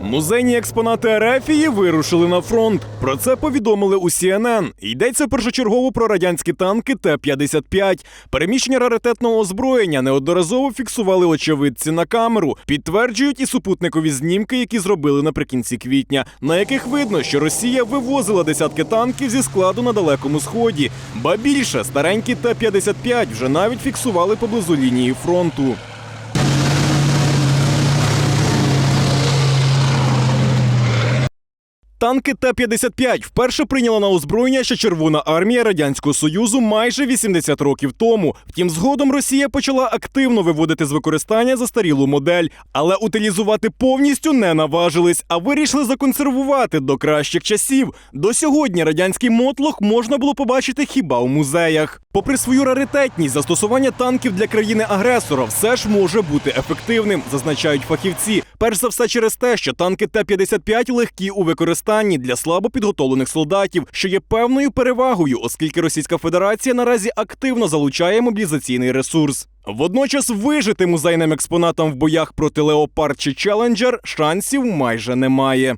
Музейні експонати Ерефії вирушили на фронт. Про це повідомили у CNN. Йдеться першочергово про радянські танки Т-55. Переміщення раритетного озброєння неодноразово фіксували очевидці на камеру. Підтверджують і супутникові знімки, які зробили наприкінці квітня, на яких видно, що Росія вивозила десятки танків зі складу на далекому сході. Ба більше старенькі Т-55 вже навіть фіксували поблизу лінії фронту. Танки Т-55 вперше прийняла на озброєння ще Червона армія Радянського Союзу майже 80 років тому. Втім, згодом Росія почала активно виводити з використання застарілу модель, але утилізувати повністю не наважились, а вирішили законсервувати до кращих часів. До сьогодні радянський мотлох можна було побачити хіба у музеях. Попри свою раритетність, застосування танків для країни-агресора все ж може бути ефективним, зазначають фахівці. Перш за все через те, що танки Т-55 легкі у використанні для слабо підготовлених солдатів, що є певною перевагою, оскільки Російська Федерація наразі активно залучає мобілізаційний ресурс. Водночас вижити музейним експонатам в боях проти леопард чи челенджер шансів майже немає.